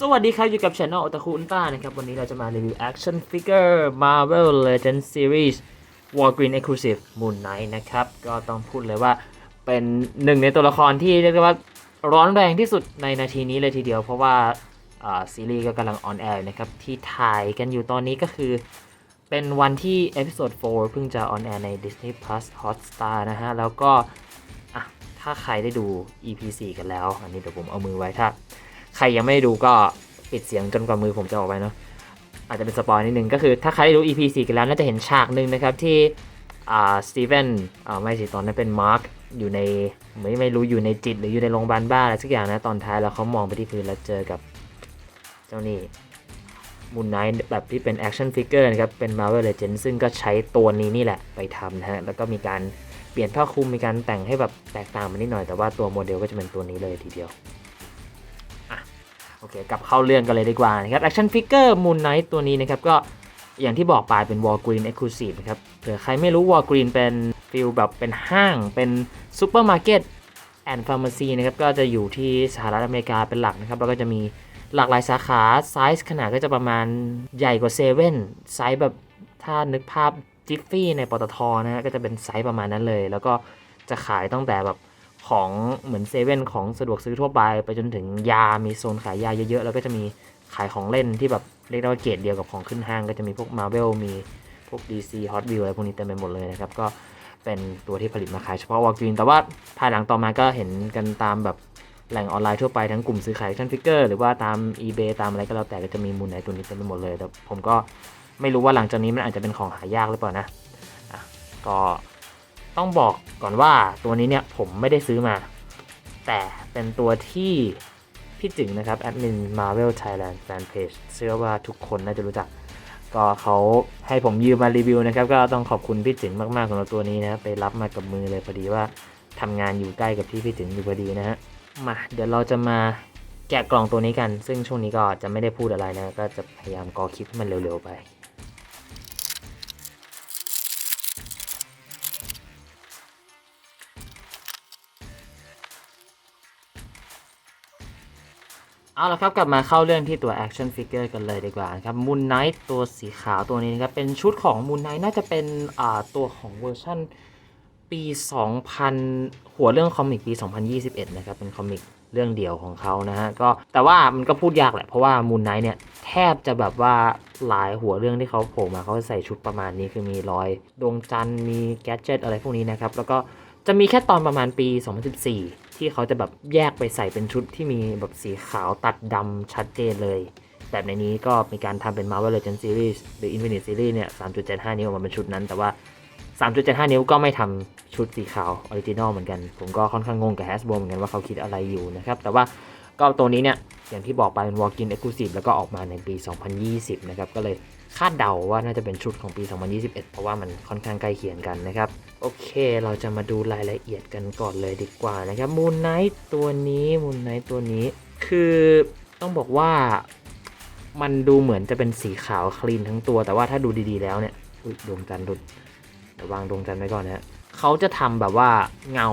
สวัสดีครับอยู่กับ Channel อตาคุอุนต้านะครับ วันนี้เราจะมารีวิว Action Figure Marvel Legends Series Walgreen Exclusive Moon Knight นะครับ ก็ต้องพูดเลยว่าเป็นหนึ่งในตัวละครที่เรียกได้ว่าร้อนแรงที่สุดในนาทีนี้เลยทีเดียว เพราะว่าซีรีส์ก็กำลังออนแอร์นะครับ ที่ถ่ายกันอยู่ตอนนี้ก็คือ เป็นวันที่เอพิโซด4เพิ่งจะออนแอร์ใน Disney Plus Hotstar นะฮะ แล้วก็ถ้าใครได้ดู EP 4 กันแล้ว อันนี้เดี๋ยวผมเอามือไว้ถ้า ใครยังไม่ได้ดูก็ปิดเสียงจนกว่ามือผมจะออกไปเนาะอาจจะเป็นสปอยนิดนึงก็คือถ้าใครได้ดู EP 4กันแล้วน่าจะเห็นฉากหนึ่งนะครับที่อ่าสตีเวนอ่าไม่สิตอนนั้นเป็นมาร์คอยู่ในไม่ไม่รู้อยู่ในจิตหรืออยู่ในโรงพยาบาลบ้าอะไรสักอย่างนะตอนท้ายแล้วเขามองไปที่พื้นแล้วเจอกับเจ้านี่มูนไนท์แบบที่เป็นแอคชั่นฟิกเกอร์นะครับ เป็น Marvel Legends ซึ่งก็ใช้ตัวนี้นี่แหละไปทำนะฮะ แล้วก็มีการเปลี่ยนผ้าคลุมมีการแต่งให้แบบแตกต่างมานิดหน่อย แต่ว่าตัวโมเดลก็จะเป็นตัวนี้เลยทีเดียว อเคกลับเข้าเรื่องกันเลยดีกว่านะครับ Action Figure Moon Knight ตัวนี้นะครับก็อย่างที่บอกไปเป็น Walgreen Exclusive นะครับเผื่อใครไม่รู้ Walgreen เป็นฟิลแบบเป็นห้างเป็นซูเปอร์มาร์เก็ตแอนด์ฟาร์มาซีนะครับก็จะอยู่ที่สหรัฐอเมริกาเป็นหลักนะครับแล้วก็จะมีหลากหลายสาขาไซส์ขนาดก็จะประมาณใหญ่กว่าเซเว่นไซส์แบบถ้านึกภาพจิฟฟี่ในปตทนะฮะก็จะเป็นไซส์ประมาณนั้นเลย แล้วก็จะขายตั้งแต่แบบ ของเหมือนเซเว่นของสะดวกซื้อทั่วไป ไปจนถึงยา มีโซนขายยาเยอะๆ แล้วก็จะมีขายของเล่นที่แบบเรียกได้ว่าเกรดเดียวกับของขึ้นห้าง ก็จะมีพวก Marvel มีพวก DC Hot Wheels อะไรพวกนี้เต็มไปหมดเลยนะครับ ก็เป็นตัวที่ผลิตมาขายเฉพาะวอลกรีนแต่ว่าภายหลังต่อมาก็เห็นกันตามแบบแหล่งออนไลน์ทั่วไปทั้งกลุ่มซื้อขายชั่นฟิกเกอร์หรือว่าตาม eBay ตามอะไรก็แล้วแต่ก็จะมีมูลไหนตัวนี้เต็มไปหมดเลยแต่ผมก็ไม่รู้ว่าหลังจากนี้มันอาจจะเป็นของหายากหรือเปล่านะอะก็ ต้องบอกก่อนว่าตัวนี้เนี่ยผมไม่ได้ซื้อมา แต่เป็นตัวที่พี่จึงนะครับแอดมิน Marvel Thailand Fan Page เชื่อว่าทุกคนน่าจะรู้จัก ก็เขาให้ผมยืมมารีวิวนะครับ ก็ต้องขอบคุณพี่จึงมากๆสำหรับตัวนี้นะไปรับมากับมือเลยพอดีว่าทำงานอยู่ใกล้กับที่พี่จึงอยู่พอดีนะฮะมาเดี๋ยวเราจะมาแกะกล่องตัวนี้กัน ซึ่งช่วงนี้ก็จะไม่ได้พูดอะไรนะ ก็จะพยายามกอคลิปให้มันเร็วๆไป เอาละครับกลับมาเข้าเรื่องที่ตัว action figure กันเลยดีกว่านะครับ Moon Knight ตัวสีขาวตัวนี้นะครับ เป็นชุดของ Moon Knight น่าจะเป็นอ่าตัวของเวอร์ชันปี 2000 หัวเรื่องคอมิกปี 2021 นะครับ เป็นคอมิกเรื่องเดียวของเขานะฮะก็แต่ว่ามันก็พูดยากแหละ เพราะว่า Moon Knight เนี่ย แทบจะแบบว่าหลายหัวเรื่องที่เขาโผล่มาเขาใส่ชุดประมาณนี้คือมีรอยดวงจันทร์มีแกดเจิตอะไรพวกนี้นะครับแล้วก็จะมีแค่ตอนประมาณปี 2014 ที่เขาจะแบบแยกไปใส่เป็นชุดที่มีแบบสีขาวตัดดำชัดเจนเลย แบบในนี้ก็มีการทำเป็น Marvel Legends Series หรือ Infinite Series เนี่ย 3.75 นิ้วออกมาเป็นชุดนั้น แต่ว่า 3.75 นิ้วก็ไม่ทำชุดสีขาวออริจินอลเหมือนกัน ผมก็ค่อนข้างงงกับ Hasbro เหมือนกันว่าเขาคิดอะไรอยู่นะครับ แต่ว่าก็ตัวนี้เนี่ย อย่างที่บอกไปเป็น Walk-in Exclusive แล้วก็ออกมาในปี 2020 นะครับ ก็เลย คาดเดาว่าน่าจะเป็นชุดของปี 2021 เพราะว่ามันค่อนข้างใกล้เคียงกันนะครับ โอเค เราจะมาดูรายละเอียดกันก่อนเลยดีกว่านะครับ Moon Knight ตัวนี้ Moon Knight ตัวนี้ คือต้องบอกว่ามันดูเหมือนจะเป็นสีขาวคลีนทั้งตัว แต่ว่าถ้าดูดีๆแล้วเนี่ยดวงจันทร์หลุดเดี๋ยววางดวงจันทร์ไว้ก่อนนะเขาจะทำแบบว่าเงา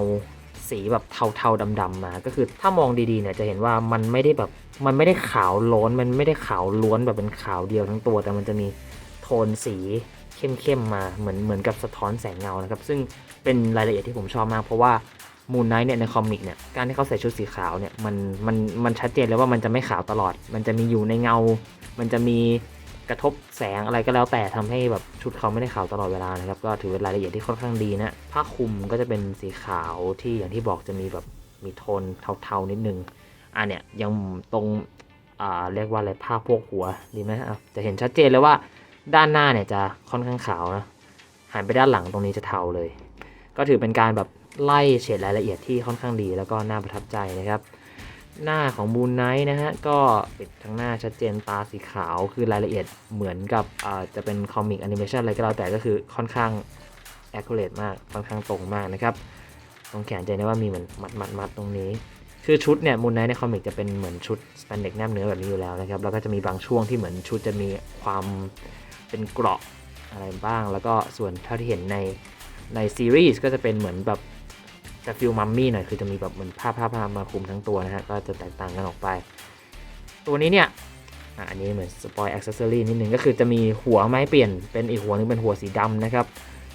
สีแบบเทาๆดำๆมา ก็คือถ้ามองดีๆเนี่ยจะเห็นว่ามันไม่ได้แบบ มันไม่ได้ขาวล้นมันไม่ได้ขาวล้วนแบบเป็นขาวเดียวทั้งตัว แต่มันจะมีโทนสีเข้มๆมาเหมือนเหมือนกับสะท้อนแสงเงานะครับ ซึ่งเป็นรายละเอียดที่ผมชอบมากเพราะว่ามูนไนท์เนี่ยในคอมิกเนี่ยการที่เขาใส่ชุดสีขาวเนี่ยมันมันมันชัดเจนเลยว่ามันจะไม่ขาวตลอด มันจะมีอยู่ในเงา มันจะมีกระทบแสงอะไรก็แล้วแต่ทำให้แบบชุดเขาไม่ได้ขาวตลอดเวลานะครับ ก็ถือเป็นรายละเอียดที่ค่อนข้างดีนะผ้าคลุมก็จะเป็นสีขาวที่อย่างที่บอกจะมีแบบมีโทนเทาๆนิดนึง อะเนี่ยยังตรงอ่าเรียกว่าอะไรผ้าพวกหัวดีไหมอะจะเห็นชัดเจนเลยว่าด้านหน้าเนี่ยจะค่อนข้างขาวนะหันไปด้านหลังตรงนี้จะเทาเลย ก็ถือเป็นการแบบไล่เฉดรายละเอียดที่ค่อนข้างดีแล้วก็น่าประทับใจนะครับ หน้าของมูนไนท์นะฮะก็ปิดทั้งหน้าชัดเจนตาสีขาวคือรายละเอียดเหมือนกับจะเป็นคอมิกแอนิเมชันอะไรก็แล้วแต่ก็คือค่อนข้าง accurate มากค่อนข้างตรงมากนะครับ ตรงแขนจะได้ว่ามีเหมือนมัดมัดมัดตรงนี้ คือชุดเนี่ยมูนไนท์ในคอมิกจะเป็นเหมือนชุดสแปนเด็กแนบเนื้อแบบนี้อยู่แล้วนะครับ แล้วก็จะมีบางช่วงที่เหมือนชุดจะมีความเป็นเกราะอะไรบ้าง แล้วก็ส่วนเท่าที่เห็นในในซีรีส์ก็จะเป็นเหมือนแบบจะฟิลมัมมี่หน่อยคือจะมีแบบเหมือนผ้าผ้าผ้ามาคลุมทั้งตัวนะฮะก็จะแตกต่างกันออกไป ตัวนี้เนี่ยอันนี้เหมือนสปอยล์อ็อกเซอรี่นิดนึงก็คือจะมีหัวไม้เปลี่ยนเป็นอีกหัวหนึงเป็นหัวสีดำนะครับ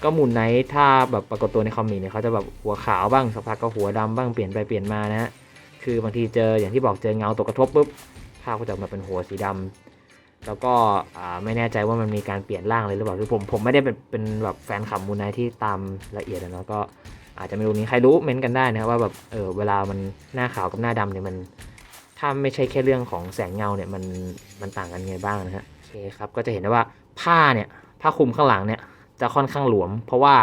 ก็มุนไนท์ถ้าแบบปรากฏตัวในคอมิกเนี่ยเขาจะแบบหัวขาวบ้างสักพักก็หัวดำบ้างเปลี่ยนไปเปลี่ยนมานะฮะ คือบางทีเจออย่างที่บอกเจอเงาตกกระทบปุ๊บภาพก็จะมาเป็นหัวสีดำแล้วก็ไม่แน่ใจว่ามันมีการเปลี่ยนร่างเลยหรือเปล่าคือผมผมไม่ได้เป็นเป็นแบบแฟนขับมูนไนท์ที่ตามละเอียดนะก็อาจจะไม่รู้นี้ใครรู้เม้นต์กันได้นะครับว่าแบบเออเวลามันหน้าขาวกับหน้าดำเนี่ยมัน ถ้าไม่ใช่แค่เรื่องของแสงเงาเนี่ยมันมันต่างกันไงบ้างนะฮะโอเคครับก็จะเห็นได้ว่าผ้าเนี่ยผ้าคลุมข้างหลังเนี่ยจะค่อนข้างหลวม เพราะว่า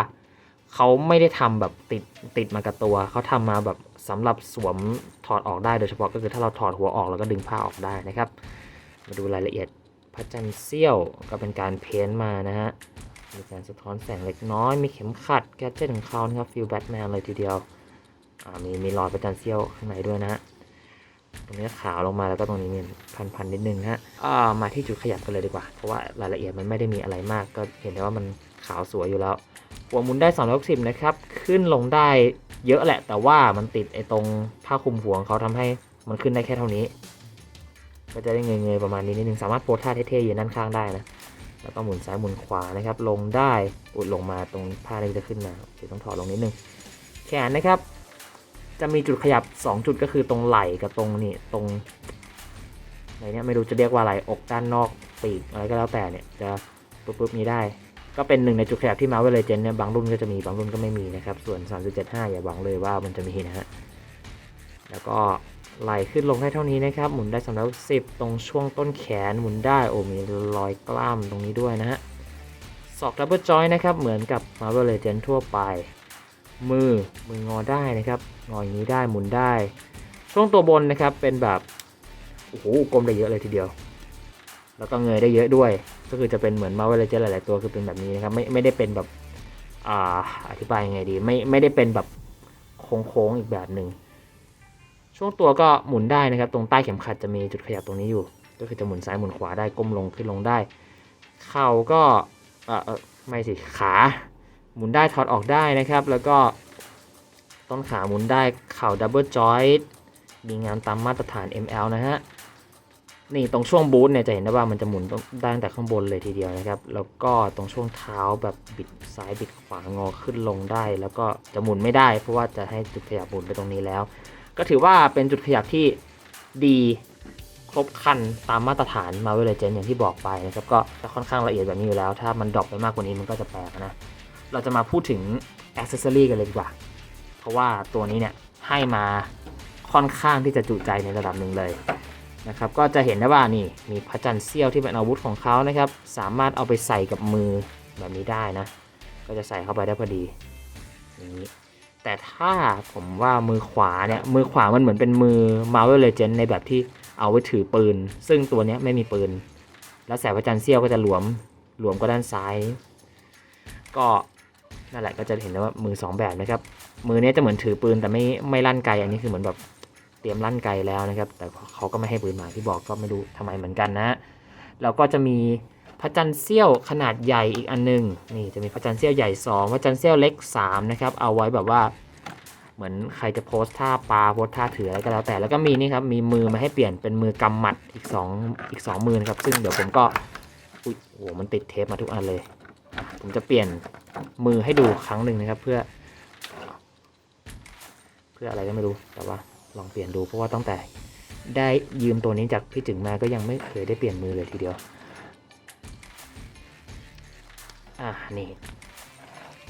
เขาไม่ได้ทำแบบติดติดมากับตัว เขาทำมาแบบ สำหรับสวมถอดออกได้โดยเฉพาะก็คือถ้าเราถอดหัวออกแล้วก็ดึงผ้าออกได้นะครับ มาดูรายละเอียดพระจันทร์เสี้ยวก็เป็นการเพ้นมานะฮะมีการสะท้อนแสงเล็กน้อย มีเข็มขัดแกจเจ็ตของเขานะครับฟิลแบทแมนเลยทีเดียวมีมีรอยพระจันทร์เสี้ยวข้างในด้วยนะฮะ ตรงนี้ขาวลงมาแล้วก็ตรงนี้มีพันพันๆนิดนึงนะฮะอ่ามาที่จุดขยับกันเลยดีกว่า เพราะว่ารายละเอียดมันไม่ได้มีอะไรมาก ก็เห็นได้ว่ามันขาวสวยอยู่แล้วหัวหมุนได้260นะครับ ขึ้นลงได้เยอะแหละ แต่ว่ามันติดไอ้ตรงผ้าคลุมหัวของเขาทำให้มันขึ้นได้แค่เท่านี้ ก็จะได้เงยๆประมาณนี้นิดนึง สามารถโพสท่าเท่ๆยืนด้านข้างได้นะ แล้วก็หมุนซ้ายหมุนขวานะครับ ลงได้ อุดลงมาตรงผ้านี้จะขึ้นมาโอเคต้องถอดลงนิดนึง แขนนะครับ จะมีจุดขยับ 2 จุดก็คือตรงไหล่กับตรงนี่ตรงไหนเนี่ยไม่รู้จะเรียกว่าอะไรอกด้านนอกปีกอะไรก็แล้วแต่เนี่ยจะปุ๊บปุ๊บนี้ได้ ก็เป็นหนึ่งในจุดขยับที่มาเวลเลเจนเนี่ยบางรุ่นก็จะมีบางรุ่นก็ไม่มีนะครับ ส่วน 3.75 อย่าหวังเลยว่ามันจะมีนะฮะแล้วก็ไหลขึ้นลงได้เท่านี้นะครับ หมุนได้310ตรงช่วงต้นแขนหมุนได้โอ้มีรอยกล้ามตรงนี้ด้วยนะฮะศอกดับเบิลจอยนะครับเหมือนกับ Marvel Legend ทั่วไป มือมืองอได้นะครับงออย่างนี้ได้หมุนได้ ช่วงตัวบนนะครับเป็นแบบโอ้โหกลมได้เยอะเลยทีเดียว แล้วก็เงยได้เยอะด้วย ก็คือจะเป็นเหมือนมาเวลเจอหลาย ๆ ตัวคือเป็นแบบนี้นะครับไม่ไม่ได้เป็นแบบอ่าอธิบายยังไงดีไม่ไม่ได้เป็นแบบโค้งๆอีกแบบหนึ่งช่วงตัวก็หมุนได้นะครับ ตรงใต้เข็มขัดจะมีจุดขยับตรงนี้อยู่ ก็คือจะหมุนซ้ายหมุนขวาได้ก้มลงขึ้นลงได้ เข่าก็ออเออไม่สิขา หมุนได้ถอดออกได้นะครับ แล้วก็ต้นขาหมุนได้เข่าดับเบิลจอยต์มีงานตามมาตรฐาน ML นะฮะ นี่ตรงช่วงบูทเนี่ยจะเห็นได้ว่ามันจะหมุนได้ตั้งแต่ข้างบนเลยทีเดียวนะครับ แล้วก็ตรงช่วงเท้าแบบบิดซ้ายบิดขวางอขึ้นลงได้ แล้วก็จะหมุนไม่ได้เพราะว่าจะให้จุดขยับหมุนไปตรงนี้แล้ว ก็ถือว่าเป็นจุดขยับที่ดีครบคันตามมาตรฐานมาเวลเจนอย่างที่บอกไปนะครับก็จะค่อนข้างละเอียดแบบนี้อยู่แล้ว ถ้ามันดรอปไปมากกว่านี้มันก็จะแปลกนะ เราจะมาพูดถึงอ c เซ s ซอรี่กันเลยดีกว่า เพราะว่าตัวนี้เนี่ยให้มาค่อนข้างที่จะจุใจในระดับหนึ่งเลยนะครับ ก็จะเห็นได้ว่านี่มีพระจันทร์เสี้ยวที่เป็นอาวุธของเขานะครับ สามารถเอาไปใส่กับมือแบบนี้ได้นะ ก็จะใส่เข้าไปได้พอดีอย่างนี้แต่ถ้าผมว่ามือขวาเนี่ย มือขวามันเหมือนเป็นมือ Marvel Legend ในแบบที่เอาไว้ถือปืน ซึ่งตัวนี้ไม่มีปืน แล้วแสงพระจันทร์เสี้ยวก็จะหลวมหลวมก็ด้านซ้าย ก็ นั่นแหละก็จะเห็นได้ว่ามือสองแบบนะครับ มือเนี้ยจะเหมือนถือปืนแต่ไม่ไม่ลั่นไกล อันนี้คือเหมือนแบบเตรียมลั่นไกลแล้วนะครับ แต่เขาก็ไม่ให้ปืนมาที่บอกก็ไม่รู้ทำไมเหมือนกันนะแล้วก็จะมีพระจันทร์เสี้ยวขนาดใหญ่อีกอันหนึงนี่จะมีพระจันทร์เสี้ยวใหญ่ 2 พระจันทร์เสี้ยวเล็ก3นะครับเอาไว้แบบว่าเหมือนใครจะโพสท่าปลาโพสท่าถืออะไรก็แล้วแต่แล้วก็มีนี่ครับมีมือมาให้เปลี่ยนเป็นมือกำหมัดอีก2อีก2มือนะครับซึ่งเดี๋ยวผมก็อุ๊ยโอ้โหมันติดเทปมาทุกอันเลย ผมจะเปลี่ยน มือให้ดูครั้งหนึ่งนะครับ เพื่อ เพื่ออะไรก็ไม่รู้แต่ว่าลองเปลี่ยนดูเพราะว่าตั้งแต่ได้ยืมตัวนี้จากพี่จึงมาก็ยังไม่เคยได้เปลี่ยนมือเลยทีเดียว อะนี่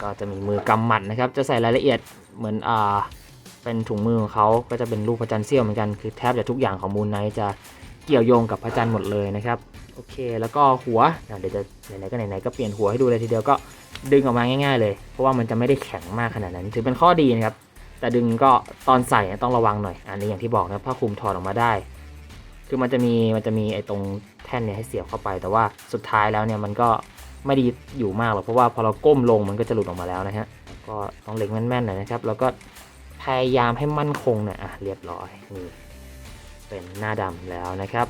ก็จะมีมือกำหมัดนะครับ จะใส่รายละเอียดเหมือนอ่าเป็นถุงมือของเขาก็จะเป็นรูปพระจันทร์เสี้ยวเหมือนกัน คือแทบจะทุกอย่างของมูลไนท์จะเกี่ยวโยงกับพระจันทร์หมดเลยนะครับ โอเค แล้วก็หัวเดี๋ยวจะไหนๆก็ไหนๆก็เปลี่ยนหัวให้ดูเลยทีเดียวก็ดึงออกมาง่ายๆเลย เพราะว่ามันจะไม่ได้แข็งมากขนาดนั้น ถือเป็นข้อดีนะครับ แต่ดึงก็ตอนใส่ต้องระวังหน่อย อันนี้อย่างที่บอกนะผ้าคลุมถอดออกมาได้ คือมันจะมีมันจะมีไอ้ตรงแท่นเนี่ยให้เสียบเข้าไป แต่ว่าสุดท้ายแล้วเนี่ยมันก็ไม่ดีอยู่มากหรอก เพราะว่าพอเราก้มลงมันก็จะหลุดออกมาแล้วนะฮะ ก็ต้องเล็งแม่นๆหน่อยนะครับ แล้วก็พยายามให้มั่นคงหน่อยอะเรียบร้อยนี่เป็นหน้าดำแล้วนะครับ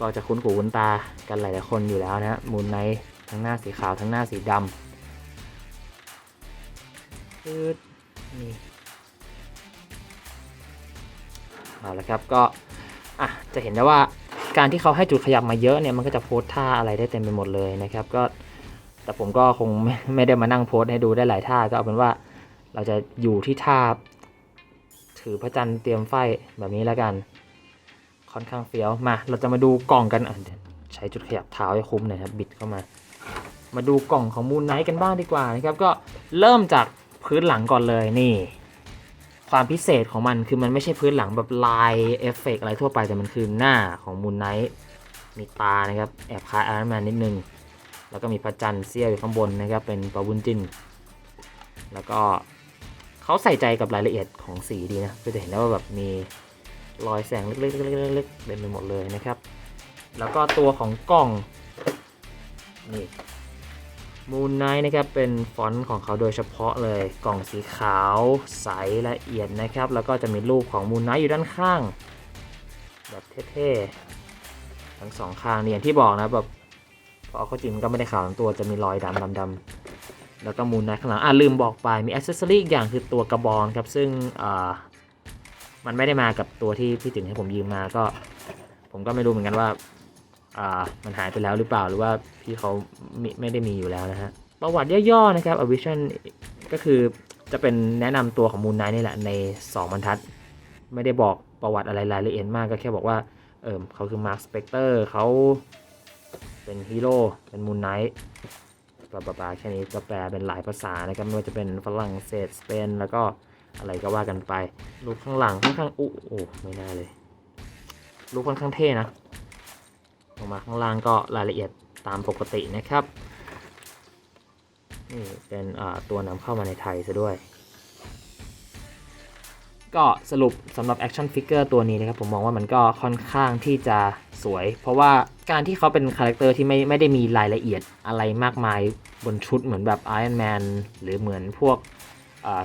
ก็จะคุ้นหูคุ้นตากันหลายๆคนอยู่แล้วนะฮะมูลไนทั้งหน้าสีขาวทั้งหน้าสีดำคือนี่เอาละครับก็อะจะเห็นได้ว่าการที่เขาให้จุดขยับมาเยอะเนี่ยมันก็จะโพสท่าอะไรได้เต็มไปหมดเลยนะครับ ก็แต่ผมก็คงไมไม่ได้มานั่งโพสให้ดูได้หลายท่าก็เอาเป็นว่าเราจะอยู่ที่ท่าถือพระจันทร์เตรียมไฟแบบนี้แล้วกัน ค่อนข้างเฟี้ยวมา เราจะมาดูกล่องกันอะเดี๋ยวใช้จุดขยับเท้าให้คุ้มหน่อยครับบิดเข้ามา มาดูกล่องของมูนไนท์กันบ้างดีกว่านะครับ ก็เริ่มจากพื้นหลังก่อนเลยนี่ ความพิเศษของมันคือมันไม่ใช่พื้นหลังแบบลายเอฟเฟกต์อะไรทั่วไปแต่มันคือหน้าของมูนไนท์มีตานะครับแอบคล้ายไอรอนแมนนิดนึง แล้วก็มีพระจันทร์เสี้ยวอยู่ข้างบนนะครับเป็นปะวุ้นจินแล้วก็เขาใส่ใจกับรายละเอียดของสีดีนะก็จะเห็นได้ว่าแบบมี รอยแสงเล็กๆๆๆเต็มไปหมดเลยนะครับ แล้วก็ตัวของกล่องนี่มูนไนท์นะครับเป็นฟอนต์ของเขาโดยเฉพาะเลยกล่องสีขาวใสละเอียดนะครับ แล้วก็จะมีรูปของมูนไนท์อยู่ด้านข้าง แบบเท่ๆทั้งสองข้างเนี่ยอย่างที่บอกนะแบบพอเขาจริงมันก็ไม่ได้ขาวทั้งตัวจะมีรอยดำดำๆแล้วก็มูนไนท์ข้างหลังอะลืมบอกไปมีอ c เซสซอรีอีกอย่างคือตัวกระบองครับ ซึ่งอ มันไม่ได้มากับตัวที่พี่ถึงให้ผมยืมมาก็ ผมก็ไม่รู้เหมือนกันว่า อ่า มันหายไปแล้วหรือเปล่าหรือว่าพี่เขาไม่ไม่ได้มีอยู่แล้วนะฮะประวัติย่อๆนะครับ a vision ก็คือจะเป็นแนะนำตัวของมูนไนนี่แหละใน 2 บรรทัด ไม่ได้บอกประวัติอะไรรายละเอียดมากก็แค่บอกว่า เออเขาคือมาร์คสเปกเตอร์เขาเป็นฮีโร่เป็นมูนไนท์บลาบลาบลาแค่นี้ก็แปลเป็นหลายภาษานะครับไม่ว่าจะเป็นฝรั่งเศสสเปนแล้วก็ อะไรก็ว่ากันไปรูปข้างหลังค่อนข้างอุ๊โอ้ไม่น่าเลยรูปค่อนข้างเท่นะลงมาข้างล่างก็รายละเอียดตามปกตินะครับ นี่เป็นตัวนำเข้ามาในไทยซะด้วย ก็สรุปสำหรับ Action Figure ตัวนี้นะครับ ผมมองว่ามันก็ค่อนข้างที่จะสวย เพราะว่าการที่เขาเป็นคาแรคเตอร์ที่ไม่ไม่ได้มีรายละเอียดอะไรมากมายบนชุดเหมือนแบบ Iron Man หรือเหมือนพวก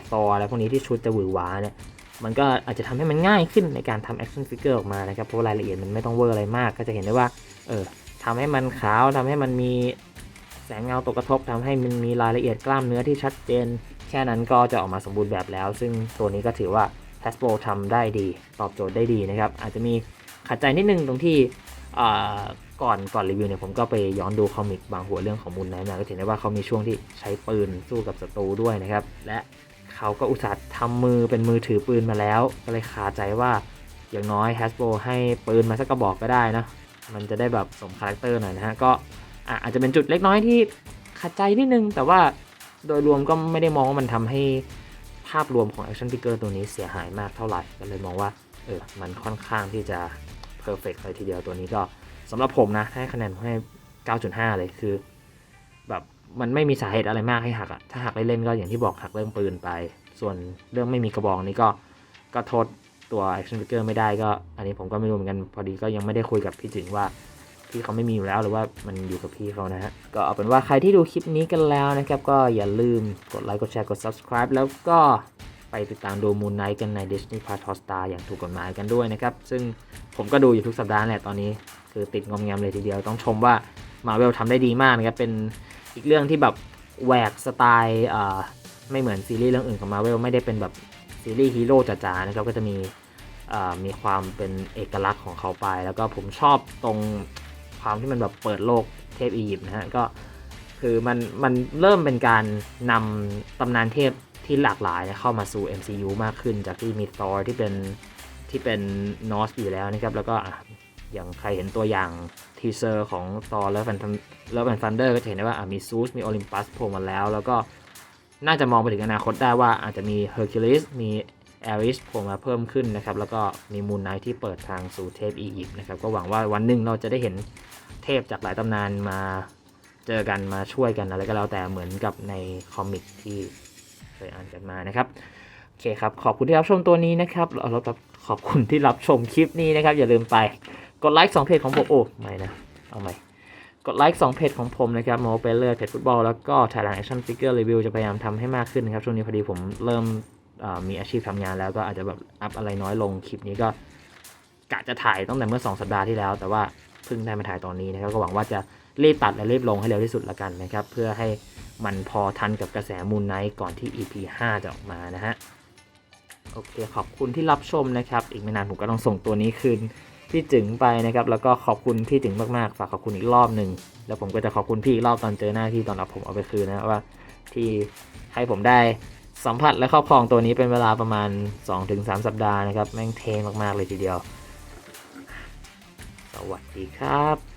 ซออะไรพวกนี้ที่ชุดจะหวือหวาเนี่ยมันก็อาจจะทำให้มันง่ายขึ้นในการทำ action figure อร์ออกมานะครับเพราะรายละเอียดมันไม่ต้องเวอร์อะไรมาก ก็จะเห็นได้ว่าเออทำให้มันขาวทำให้มันมีแสงเงาตกกระทบทำให้มันมีรายละเอียดกล้ามเนื้อที่ชัดเจน แค่นั้นก็จะออกมาสมบูรณ์แบบแล้ว ซึ่งตัวนี้ก็ถือว่า Hasbro ทำได้ดี ตอบโจทย์ได้ดีนะครับ อาจจะมีขัดใจนิดนึงตรงที่ ก่อนก่อนรีวิวเนี่ยผมก็ไปย้อนดูคอมิกบางหัวเรื่องของมูลไนท์มาก็เห็นได้ว่าเขามีช่วงที่ใช้ปืนสู้กับศัตรูด้วยนะครับ และเขาก็อุตส่าห์ทำมือเป็นมือถือปืนมาแล้ว ก็เลยคาใจว่าอย่างน้อย Hasbro ให้ปืนมาสักกระบอกก็ได้นะ มันจะได้แบบสมคาแรคเตอร์หน่อยนะฮะก็อาจจะเป็นจุดเล็กน้อยที่ขัดใจนิดนึง แต่ว่าโดยรวมก็ไม่ได้มองว่ามันทำให้ภาพรวมของ Action Figure ตัวนี้เสียหายมากเท่าไหร่ก็เลยมองว่าเออมันค่อนข้างที่จะ perfect เลยทีเดียวตัวนี้ก็สำหรับผมนะให้คะแนนให้ 9.5 เลยคือ แบบมันไม่มีสาเหตุอะไรมากให้หักอะถ้าหักเล่นๆก็อย่างที่บอกหักเรื่องปืนไป ส่วนเรื่องไม่มีกระบอกนี้ก็ก็โทษตัว action figure ไม่ได้ก็ อันนี้ผมก็ไม่รู้เหมือนกันพอดีก็ยังไม่ได้คุยกับพี่จึงว่าพี่เขาไม่มีอยู่แล้วหรือว่ามันอยู่กับพี่เขานะฮะก็เอาเป็นว่าใครที่ดูคลิปนี้กันแล้วนะครับ ก็อย่าลืมกดไลค์กดแชร์กด subscribe แล้วก็ ไปติดตามดู Moon Knight กันใน Disney Plus Hotstar อย่างถูกกฎหมายกันด้วยนะครับ ซึ่งผมก็ดูอยู่ทุกสัปดาห์แหละตอนนี้ คือติดงอมแงมเลยทีเดียวต้องชมว่า Marvel ทำได้ดีมากนะครับ เป็นอีกเรื่องที่แบบแหวกสไตล์ไม่เหมือนซีรีส์เรื่องอื่นของ Marvel ไม่ได้เป็นแบบซีรีส์ฮีโร่จ๋าๆนะครับก็จะมีมีความเป็นเอกลักษณ์ของเขาไป แล้วก็ผมชอบตรงความที่มันแบบเปิดโลกเทพอียิปต์นะฮะก็คือมันมันเริ่มเป็นการนำตำนานเทพ ที่หลากหลายเนี่ยเข้ามาสู่ MCU มากขึ้น จากที่มี Thor ที่เป็นที่เป็นนอสอยู่แล้วนะครับ แล้วก็อย่างใครเห็นตัวอย่างทีเซอร์ของ Thor แล้วแฟนแล้วแอนฟันเดอร์ก็จะเห็นได้ว่ามีซูสมีโอลิมปัสโผล่มาแล้ว แล้วก็น่าจะมองไปถึงอนาคตได้ว่าอาจจะมีเฮอร์คิวลิสมีแอริสโผล่มาเพิ่มขึ้นนะครับ แล้วก็มีมูนไนท์ที่เปิดทางสู่เทพอียิปต์นะครับ ก็หวังว่าวันหนึ่งเราจะได้เห็นเทพจากหลายตำนานมาเจอกันมาช่วยกันอะไรก็แล้วแต่เหมือนกับในคอมิกที่ เคยอ่านกันมานะครับโอเคครับขอบคุณที่รับชมตัวนี้นะครับแล้วเราขอบคุณที่รับชมคลิปนี้นะครับ อย่าลืมไปกดไลค์สองเพจของผมโอ้ไม่นะเอาใหม่กดไลค์2เพจของผมนะครับโมเปเลอร์เพจฟุตบอลแล้วก็ Thailand Action Figure Review จะพยายามทำให้มากขึ้นนะครับ ช่วงนี้พอดีผมเริ่มมีอาชีพทำงานแล้วก็อาจจะแบบอัพอะไรน้อยลงคลิปนี้ก็กะจะถ่ายตั้งแต่เมื่อ 2 สัปดาห์ที่แล้ว แต่ว่าเพิ่งได้มาถ่ายตอนนี้นะครับก็หวังว่าจะรีบตัดและรีบลงให้เร็วที่สุดละกันนะครับ เพื่อให้ มันพอทันกับกระแสมูนไนท์ก่อนที่ EP 5 จะออกมานะฮะ โอเคขอบคุณที่รับชมนะครับ อีกไม่นานผมก็ต้องส่งตัวนี้คืนพี่จึงไปนะครับ แล้วก็ขอบคุณพี่จึงมากๆ ฝากขอบคุณอีกรอบหนึ่ง แล้วผมก็จะขอบคุณพี่อีกรอบตอนเจอหน้าที่ตอนเอาผมเอาไปคืนนะว่าที่ให้ผมได้สัมผัสและครอบครองตัวนี้เป็นเวลาประมาณ 2-3 สัปดาห์นะครับ แม่งเทมากๆเลยทีเดียว สวัสดีครับ